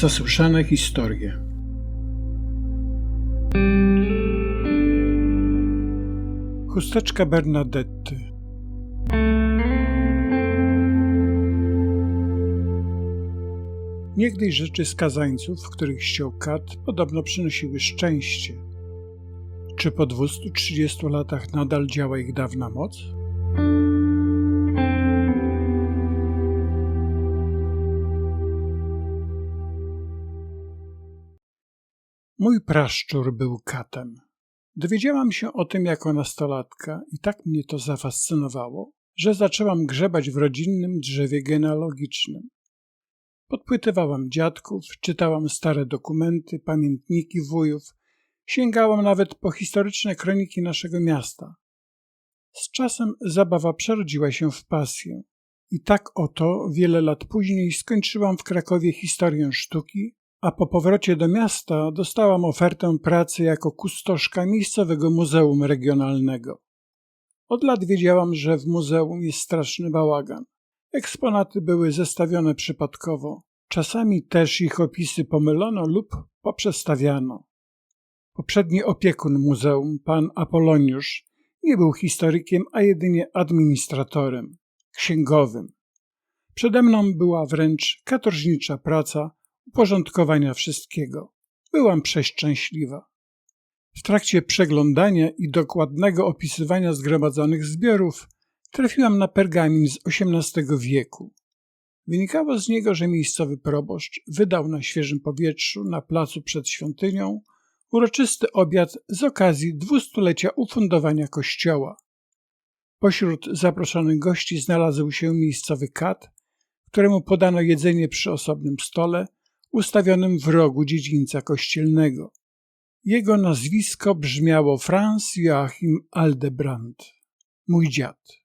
Zasłyszane historie. Chusteczka Bernadetty. Niegdyś rzeczy skazańców, których ściął kat, podobno przynosiły szczęście. Czy po 230 latach nadal działa ich dawna moc? Mój praszczur był katem. Dowiedziałam się o tym jako nastolatka i tak mnie to zafascynowało, że zaczęłam grzebać w rodzinnym drzewie genealogicznym. Podpytywałam dziadków, czytałam stare dokumenty, pamiętniki wujów, sięgałam nawet po historyczne kroniki naszego miasta. Z czasem zabawa przerodziła się w pasję. I tak oto wiele lat później skończyłam w Krakowie historię sztuki, a po powrocie do miasta dostałam ofertę pracy jako kustoszka miejscowego muzeum regionalnego. Od lat wiedziałam, że w muzeum jest straszny bałagan. Eksponaty były zestawione przypadkowo. Czasami też ich opisy pomylono lub poprzestawiano. Poprzedni opiekun muzeum, pan Apoloniusz, nie był historykiem, a jedynie administratorem, księgowym. Przede mną była wręcz katorżnicza praca uporządkowania wszystkiego. Byłam przeszczęśliwa. W trakcie przeglądania i dokładnego opisywania zgromadzonych zbiorów trafiłam na pergamin z XVIII wieku. Wynikało z niego, że miejscowy proboszcz wydał na świeżym powietrzu na placu przed świątynią uroczysty obiad z okazji dwustulecia ufundowania kościoła. Pośród zaproszonych gości znalazł się miejscowy kat, któremu podano jedzenie przy osobnym stole ustawionym w rogu dziedzińca kościelnego. Jego nazwisko brzmiało Franz Joachim Aldebrand, mój dziad.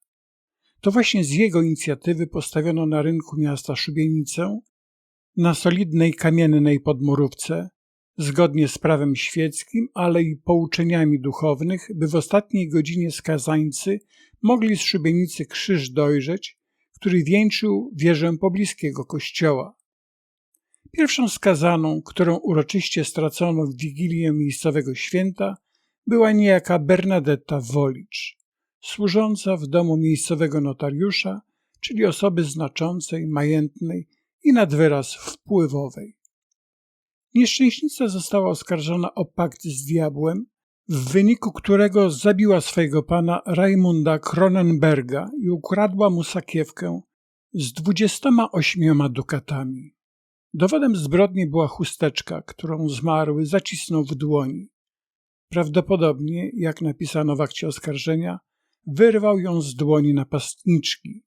To właśnie z jego inicjatywy postawiono na rynku miasta szubienicę, na solidnej kamiennej podmurówce, zgodnie z prawem świeckim, ale i pouczeniami duchownych, by w ostatniej godzinie skazańcy mogli z szubienicy krzyż dojrzeć, który wieńczył wieżę pobliskiego kościoła. Pierwszą skazaną, którą uroczyście stracono w wigilię miejscowego święta, była niejaka Bernadetta Wolicz, służąca w domu miejscowego notariusza, czyli osoby znaczącej, majętnej i nad wyraz wpływowej. Nieszczęśnica została oskarżona o pakt z diabłem, w wyniku którego zabiła swojego pana Raimunda Kronenberga i ukradła mu sakiewkę z dwudziestoma ośmioma dukatami. Dowodem zbrodni była chusteczka, którą zmarły zacisnął w dłoni. Prawdopodobnie, jak napisano w akcie oskarżenia, wyrwał ją z dłoni napastniczki.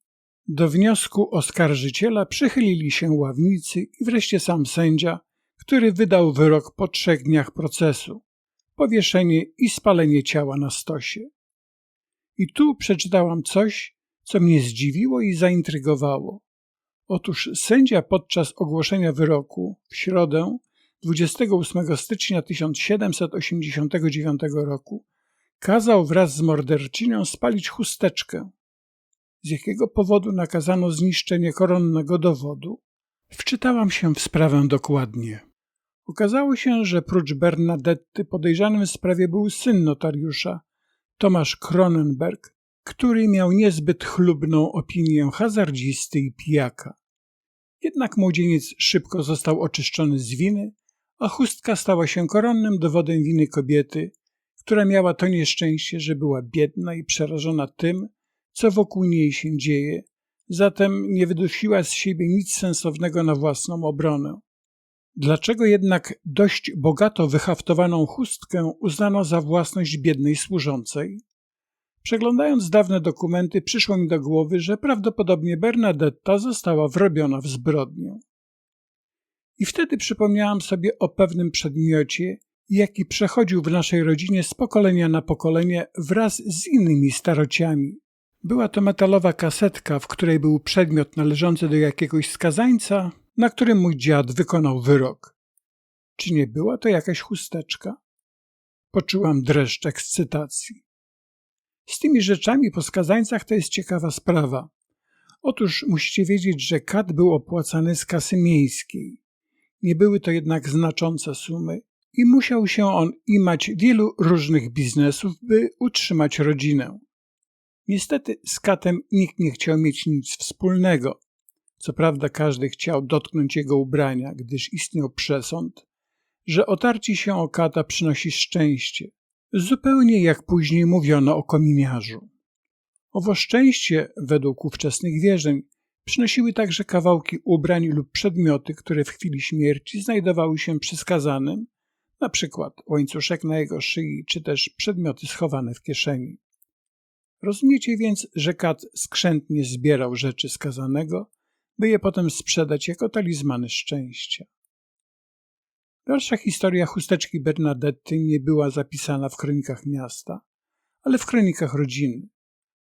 Do wniosku oskarżyciela przychylili się ławnicy i wreszcie sam sędzia, który wydał wyrok po trzech dniach procesu powieszenie i spalenie ciała na stosie. I tu przeczytałam coś, co mnie zdziwiło i zaintrygowało. Otóż sędzia podczas ogłoszenia wyroku w środę 28 stycznia 1789 roku kazał wraz z morderczynią spalić chusteczkę. Z jakiego powodu nakazano zniszczenie koronnego dowodu? Wczytałam się w sprawę dokładnie. Okazało się, że prócz Bernadetty podejrzanym w sprawie był syn notariusza, Tomasz Kronenberg, który miał niezbyt chlubną opinię hazardzisty i pijaka. Jednak młodzieniec szybko został oczyszczony z winy, a chustka stała się koronnym dowodem winy kobiety, która miała to nieszczęście, że była biedna i przerażona tym, co wokół niej się dzieje, zatem nie wydusiła z siebie nic sensownego na własną obronę. Dlaczego jednak dość bogato wyhaftowaną chustkę uznano za własność biednej służącej? Przeglądając dawne dokumenty, przyszło mi do głowy, że prawdopodobnie Bernadetta została wrobiona w zbrodnię. I wtedy przypomniałam sobie o pewnym przedmiocie, jaki przechodził w naszej rodzinie z pokolenia na pokolenie wraz z innymi starociami. Była to metalowa kasetka, w której był przedmiot należący do jakiegoś skazańca, na którym mój dziad wykonał wyrok. Czy nie była to jakaś chusteczka? Poczułam dreszcz ekscytacji. Z tymi rzeczami po skazańcach to jest ciekawa sprawa. Otóż musicie wiedzieć, że kat był opłacany z kasy miejskiej. Nie były to jednak znaczące sumy i musiał się on imać wielu różnych biznesów, by utrzymać rodzinę. Niestety z katem nikt nie chciał mieć nic wspólnego. Co prawda każdy chciał dotknąć jego ubrania, gdyż istniał przesąd, że otarcie się o kata przynosi szczęście, zupełnie jak później mówiono o kominiarzu. Owo szczęście, według ówczesnych wierzeń, przynosiły także kawałki ubrań lub przedmioty, które w chwili śmierci znajdowały się przy skazanym, na przykład łańcuszek na jego szyi, czy też przedmioty schowane w kieszeni. Rozumiecie więc, że kat skrzętnie zbierał rzeczy skazanego, by je potem sprzedać jako talizmany szczęścia. Dalsza historia chusteczki Bernadetty nie była zapisana w kronikach miasta, ale w kronikach rodziny.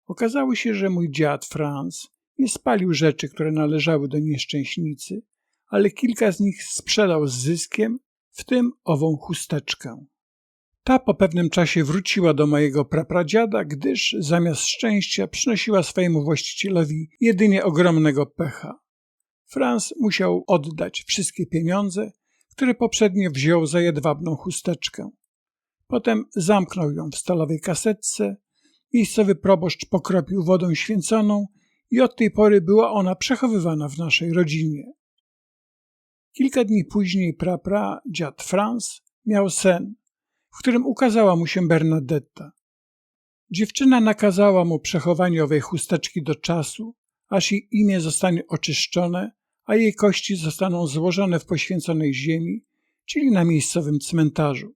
Okazało się, że mój dziad Franz nie spalił rzeczy, które należały do nieszczęśnicy, ale kilka z nich sprzedał z zyskiem, w tym ową chusteczkę. Ta po pewnym czasie wróciła do mojego prapradziada, gdyż zamiast szczęścia przynosiła swojemu właścicielowi jedynie ogromnego pecha. Franz musiał oddać wszystkie pieniądze, które poprzednio wziął za jedwabną chusteczkę. Potem zamknął ją w stalowej kasetce, miejscowy proboszcz pokropił wodą święconą i od tej pory była ona przechowywana w naszej rodzinie. Kilka dni później prapra, dziad Franz, miał sen, w którym ukazała mu się Bernadetta. Dziewczyna nakazała mu przechowanie owej chusteczki do czasu, aż jej imię zostanie oczyszczone, a jej kości zostaną złożone w poświęconej ziemi, czyli na miejscowym cmentarzu.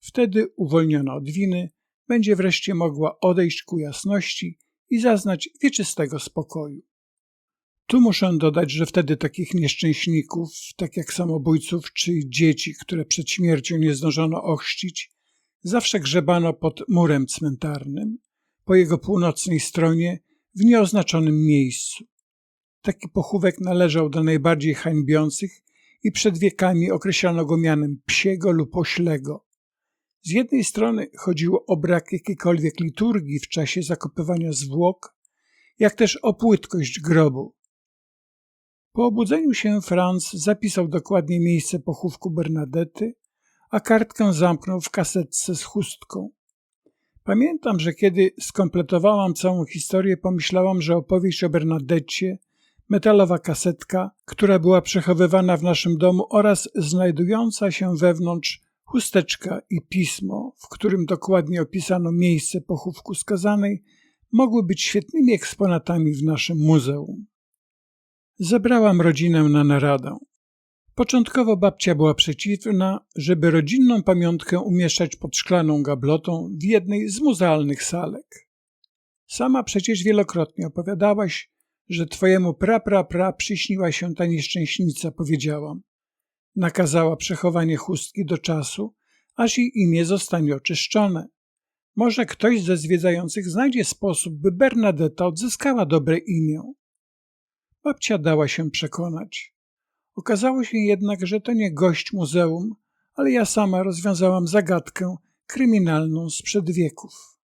Wtedy, uwolniona od winy, będzie wreszcie mogła odejść ku jasności i zaznać wieczystego spokoju. Tu muszę dodać, że wtedy takich nieszczęśników, tak jak samobójców czy dzieci, które przed śmiercią nie zdążono ochrzcić, zawsze grzebano pod murem cmentarnym, po jego północnej stronie, w nieoznaczonym miejscu. Taki pochówek należał do najbardziej hańbiących i przed wiekami określano go mianem psiego lub oślego. Z jednej strony chodziło o brak jakiejkolwiek liturgii w czasie zakopywania zwłok, jak też o płytkość grobu. Po obudzeniu się Franz zapisał dokładnie miejsce pochówku Bernadety, a kartkę zamknął w kasetce z chustką. Pamiętam, że kiedy skompletowałam całą historię, pomyślałam, że opowieść o Bernadecie, metalowa kasetka, która była przechowywana w naszym domu oraz znajdująca się wewnątrz chusteczka i pismo, w którym dokładnie opisano miejsce pochówku skazanej, mogły być świetnymi eksponatami w naszym muzeum. Zebrałam rodzinę na naradę. Początkowo babcia była przeciwna, żeby rodzinną pamiątkę umieszczać pod szklaną gablotą w jednej z muzealnych salek. Sama przecież wielokrotnie opowiadałaś, że twojemu pra-pra-pra przyśniła się ta nieszczęśnica, powiedziałam. Nakazała przechowanie chustki do czasu, aż jej imię zostanie oczyszczone. Może ktoś ze zwiedzających znajdzie sposób, by Bernadetta odzyskała dobre imię. Babcia dała się przekonać. Okazało się jednak, że to nie gość muzeum, ale ja sama rozwiązałam zagadkę kryminalną sprzed wieków.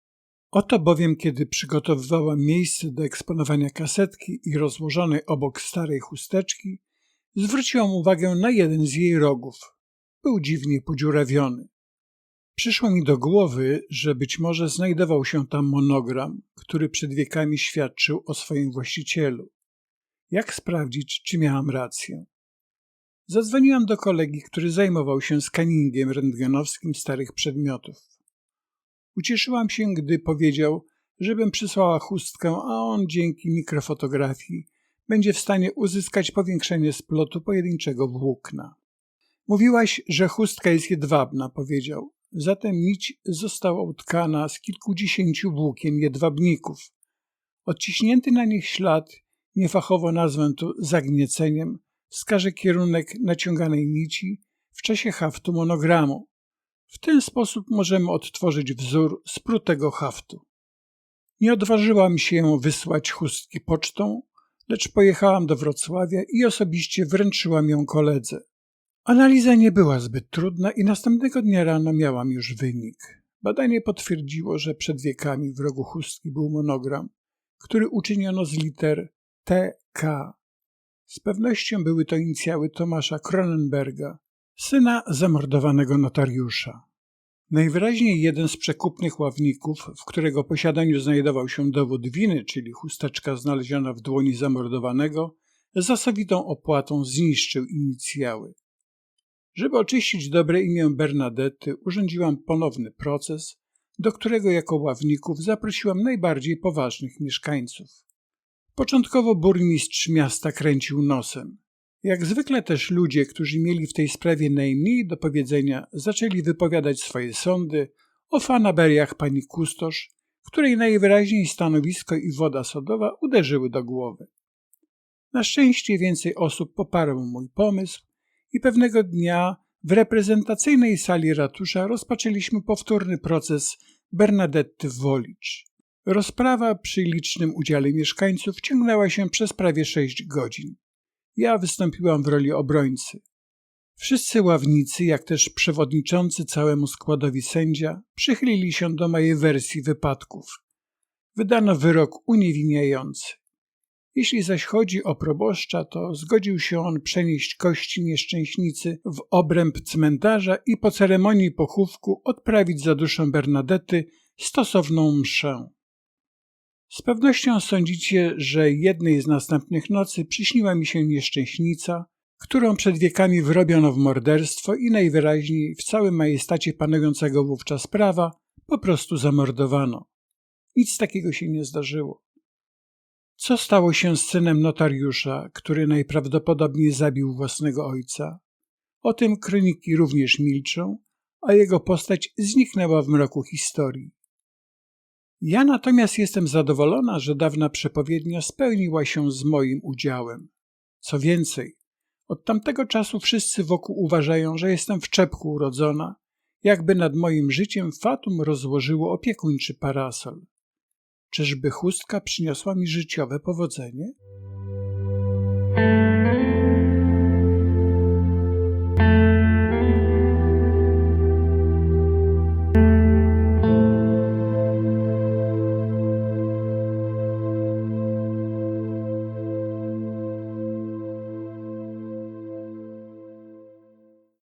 Oto bowiem, kiedy przygotowywałam miejsce do eksponowania kasetki i rozłożonej obok starej chusteczki, zwróciłam uwagę na jeden z jej rogów. Był dziwnie podziurawiony. Przyszło mi do głowy, że być może znajdował się tam monogram, który przed wiekami świadczył o swoim właścicielu. Jak sprawdzić, czy miałam rację? Zadzwoniłam do kolegi, który zajmował się skaningiem rentgenowskim starych przedmiotów. Ucieszyłam się, gdy powiedział, żebym przysłała chustkę, a on dzięki mikrofotografii będzie w stanie uzyskać powiększenie splotu pojedynczego włókna. Mówiłaś, że chustka jest jedwabna, powiedział. Zatem nić została utkana z kilkudziesięciu włókien jedwabników. Odciśnięty na nich ślad niefachowo nazwę tu zagnieceniem, wskaże kierunek naciąganej nici w czasie haftu monogramu. W ten sposób możemy odtworzyć wzór sprutego haftu. Nie odważyłam się wysłać chustki pocztą, lecz pojechałam do Wrocławia i osobiście wręczyłam ją koledze. Analiza nie była zbyt trudna i następnego dnia rano miałam już wynik. Badanie potwierdziło, że przed wiekami w rogu chustki był monogram, który uczyniono z liter TK. Z pewnością były to inicjały Tomasza Kronenberga, syna zamordowanego notariusza. Najwyraźniej jeden z przekupnych ławników, w którego posiadaniu znajdował się dowód winy, czyli chusteczka znaleziona w dłoni zamordowanego, zasowitą opłatą zniszczył inicjały. Żeby oczyścić dobre imię Bernadety, urządziłam ponowny proces, do którego jako ławników zaprosiłam najbardziej poważnych mieszkańców. Początkowo burmistrz miasta kręcił nosem. Jak zwykle też ludzie, którzy mieli w tej sprawie najmniej do powiedzenia, zaczęli wypowiadać swoje sądy o fanaberiach pani kustosz, której najwyraźniej stanowisko i woda sodowa uderzyły do głowy. Na szczęście więcej osób poparło mój pomysł i pewnego dnia w reprezentacyjnej sali ratusza rozpoczęliśmy powtórny proces Bernadetty Wolicz. Rozprawa przy licznym udziale mieszkańców ciągnęła się przez prawie sześć godzin. Ja wystąpiłam w roli obrońcy. Wszyscy ławnicy, jak też przewodniczący całemu składowi sędzia, przychylili się do mojej wersji wypadków. Wydano wyrok uniewinniający. Jeśli zaś chodzi o proboszcza, to zgodził się on przenieść kości nieszczęśnicy w obręb cmentarza i po ceremonii pochówku odprawić za duszę Bernadety stosowną mszę. Z pewnością sądzicie, że jednej z następnych nocy przyśniła mi się nieszczęśnica, którą przed wiekami wyrobiono w morderstwo i najwyraźniej w całym majestacie panującego wówczas prawa po prostu zamordowano. Nic takiego się nie zdarzyło. Co stało się z synem notariusza, który najprawdopodobniej zabił własnego ojca? O tym kroniki również milczą, a jego postać zniknęła w mroku historii. Ja natomiast jestem zadowolona, że dawna przepowiednia spełniła się z moim udziałem. Co więcej, od tamtego czasu wszyscy wokół uważają, że jestem w czepku urodzona, jakby nad moim życiem fatum rozłożyło opiekuńczy parasol. Czyżby chustka przyniosła mi życiowe powodzenie?